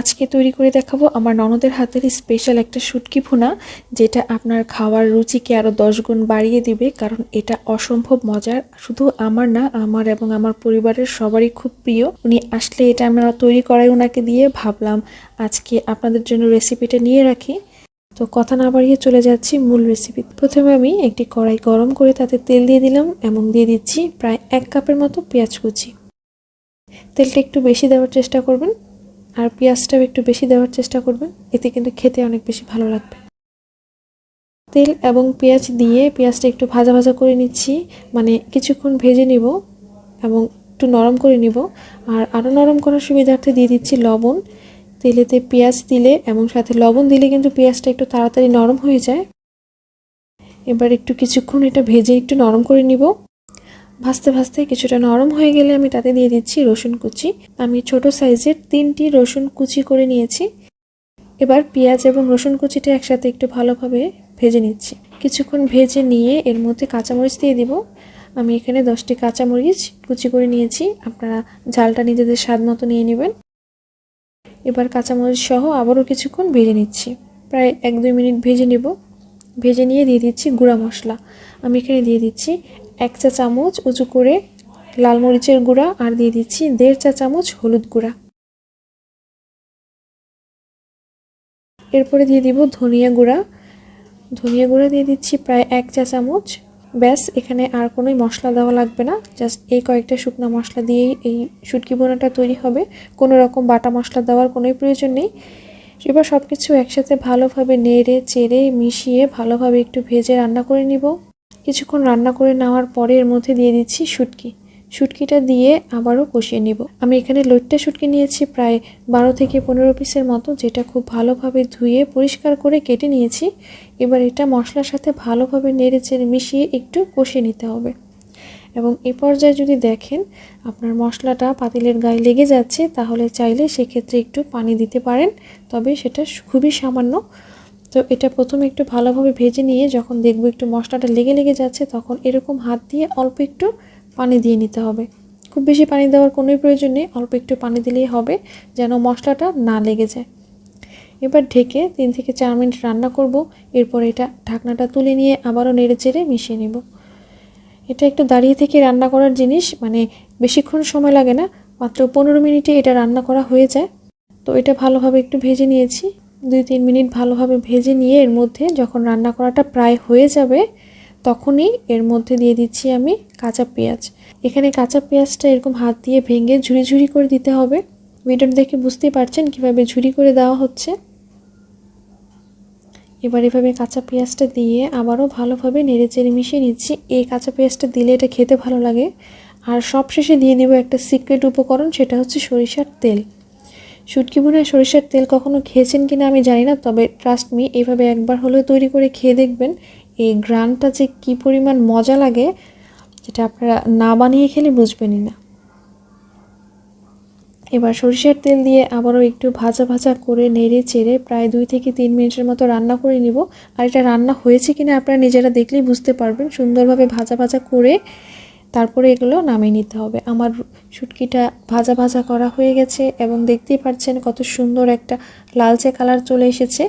আজকে তৈরি করে দেখাবো আমার ননদের হাতের স্পেশাল একটা শুটকি ভুনা, যেটা আপনার খাওয়ার রুচিকে আরও গুণ বাড়িয়ে দিবে, কারণ এটা অসম্ভব মজার। শুধু আমার না, আমার এবং আমার পরিবারের সবারই খুব প্রিয়। উনি আসলে এটা আমরা তৈরি করাই ওনাকে দিয়ে। ভাবলাম আজকে আপনাদের জন্য রেসিপিটা নিয়ে রাখি। তো কথা না বাড়িয়ে চলে যাচ্ছি মূল রেসিপি প্রথমে আমি একটি কড়াই গরম করে তাতে তেল দিয়ে দিলাম এবং দিয়ে দিচ্ছি প্রায় এক কাপের মতো পেঁয়াজ কুচি। তেলটা একটু বেশি দেওয়ার চেষ্টা করবেন। আর পেঁয়াজটাও একটু বেশি দেওয়ার চেষ্টা করবেন, এতে কিন্তু খেতে অনেক বেশি ভালো লাগবে। তেল এবং পেঁয়াজ দিয়ে পেঁয়াজটা একটু ভাজা ভাজা করে নিচ্ছি মানে কিছুক্ষণ ভেজে নিব এবং একটু নরম করে নিব। আর আরও নরম করার সুবিধার্থে দিয়ে দিচ্ছি লবণ। তেলেতে পেঁয়াজ দিলে এবং সাথে লবণ দিলে কিন্তু পেঁয়াজটা একটু তাড়াতাড়ি নরম হয়ে যায়। এবার একটু কিছুক্ষণ এটা ভেজে একটু নরম করে নিব। ভাজতে ভাজতে কিছুটা নরম হয়ে গেলে আমি তাতে দিয়ে দিচ্ছি রসুন কুচি। আমি ছোট সাইজের তিনটি রসুন কুচি করে নিয়েছি। এবার পেঁয়াজ এবং রসুন কুচিটা একসাথে একটু ভালোভাবে ভেজে নিচ্ছি। কিছুক্ষণ ভেজে নিয়ে এর মধ্যে কাঁচামরিচ দিয়ে দিব। আমি এখানে দশটি কাঁচামরিচ কুচি করে নিয়েছি। আপনারা ঝালটা নিজেদের স্বাদ মতো নিয়ে নেবেন। এবার কাঁচামরিচ সহ আবারও কিছুক্ষণ ভেজে নিচ্ছি। প্রায় এক দুই মিনিট ভেজে নেব। ভেজে নিয়ে দিয়ে দিচ্ছি গুঁড়া মশলা। আমি এখানে দিয়ে দিচ্ছি এক চা চামচ উঁচু করে লাল মরিচের গুঁড়া আর দিয়ে দিচ্ছি দেড় চা চামচ হলুদ গুঁড়া। এরপরে দিয়ে দিব ধনিয়া গুঁড়া। ধনিয়া গুঁড়া দিয়ে দিচ্ছি প্রায় এক চা চামচ। ব্যাস, এখানে আর কোনোই মশলা দেওয়া লাগবে না। জাস্ট এই কয়েকটা শুকনো মশলা দিয়েই এই শুটকি বোনাটা তৈরি হবে। কোনো রকম বাটা মশলা দেওয়ার কোনোই প্রয়োজন নেই। এবার সব কিছু একসাথে ভালোভাবে নেড়ে, চেড়ে, মিশিয়ে ভালোভাবে একটু ভেজে রান্না করে নিব। কিছুক্ষণ রান্না করে নেওয়ার পরে এর মধ্যে দিয়ে দিচ্ছি শুটকি। শুটকিটা দিয়ে আবারও কষিয়ে নিব। আমি এখানে লইট্টা শুটকি নিয়েছি, প্রায় বারো থেকে পনেরো পিসের মতো, যেটা খুব ভালোভাবে ধুয়ে পরিষ্কার করে কেটে নিয়েছি। এবার এটা মশলার সাথে ভালোভাবে নেড়ে চেড়ে মিশিয়ে একটু কষিয়ে নিতে হবে। এবং এ পর্যায়ে যদি দেখেন, আপনার মশলাটা পাতিলের গায়ে লেগে যাচ্ছে, তাহলে চাইলে সেক্ষেত্রে একটু পানি দিতে পারেন। তবে সেটা খুবই সামান্য। তো এটা প্রথমে একটু ভালোভাবে ভেজে নিয়ে যখন দেখব একটু মশলাটা লেগে লেগে যাচ্ছে, তখন এরকম হাত দিয়ে অল্প একটু পানি দিয়ে নিতে হবে। খুব বেশি পানি দেওয়ার কোনোই প্রয়োজন নেই, অল্প একটু পানি দিলেই হবে যেন মশলাটা না লেগে যায়। এবার ঢেকে তিন থেকে চার মিনিট রান্না করব, এরপর এটা ঢাকনাটা তুলে নিয়ে আবারও নেড়ে চেড়ে মিশিয়ে নেব। এটা একটু দাঁড়িয়ে থেকে রান্না করার জিনিস মানে বেশিক্ষণ সময় লাগে না, মাত্র পনেরো মিনিটে এটা রান্না করা হয়ে যায়। তো এটা ভালোভাবে একটু ভেজে নিয়েছি। দুই তিন মিনিট ভালোভাবে ভেজে নিয়ে এর মধ্যে যখন রান্না করাটা প্রায় হয়ে যাবে, তখনই এর মধ্যে দিয়ে দিচ্ছি আমি কাঁচা পেঁয়াজ। এখানে কাঁচা পেঁয়াজটা এরকম হাত দিয়ে ভেঙে ঝুরি ঝুরি করে দিতে হবে। ভিডিওটা দেখে বুঝতেই পারছেন কীভাবে ঝুরি করে দেওয়া হচ্ছে। এবার এভাবে কাঁচা পেঁয়াজটা দিয়ে আবারও ভালোভাবে নেড়ে চেড়ে মিশিয়ে নিচ্ছি। এই কাঁচা পেঁয়াজটা দিলে এটা খেতে ভালো লাগে। আর সবশেষে দিয়ে দিব একটা সিক্রেট উপকরণ, সেটা হচ্ছে সরিষার তেল। শুটকি বোনায় সরিষার তেল কখনো খেয়েছেন কিনা আমি জানি না, তবে ট্রাস্ট মি এইভাবে একবার হলেও তৈরি করে খেয়ে দেখবেন। এই গ্রানটা যে কী পরিমাণ মজা লাগে যেটা আপনারা না বানিয়ে খেলে বুঝবেনই না। এবার সরিষার তেল দিয়ে আবারও একটু ভাজা ভাজা করে নেড়ে চেড়ে প্রায় দুই থেকে তিন মিনিটের মতো রান্না করে নিব। আর এটা রান্না হয়েছে কিনা আপনারা নিজেরা দেখলেই বুঝতে পারবেন। সুন্দরভাবে ভাজা ভাজা করে তারপরে এগুলো নামিয়ে নিতে হবে। আমার শুটকিটা ভাজা ভাজা করা হয়ে গেছে এবং দেখতেই পাচ্ছেন কত সুন্দর একটা লালচে কালার চলে এসেছে।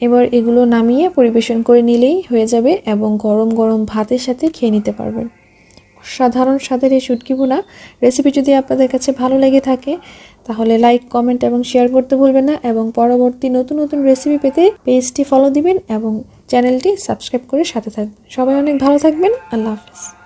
এবার এগুলো নামিয়ে পরিবেশন করে নিলেই হয়ে যাবে এবং গরম গরম ভাতের সাথে খেয়ে নিতে পারবেন। সাধারণ স্বাদের এই শুটকি ভুনা। রেসিপি যদি আপনাদের কাছে ভালো লেগে থাকে, তাহলে লাইক কমেন্ট এবং শেয়ার করতে ভুলবেন না এবং পরবর্তী নতুন নতুন রেসিপি পেতে পেজটি ফলো দিবেন এবং চ্যানেলটি সাবস্ক্রাইব করে সাথে থাকবেন। সবাই অনেক ভালো থাকবেন। আল্লাহ হাফিজ।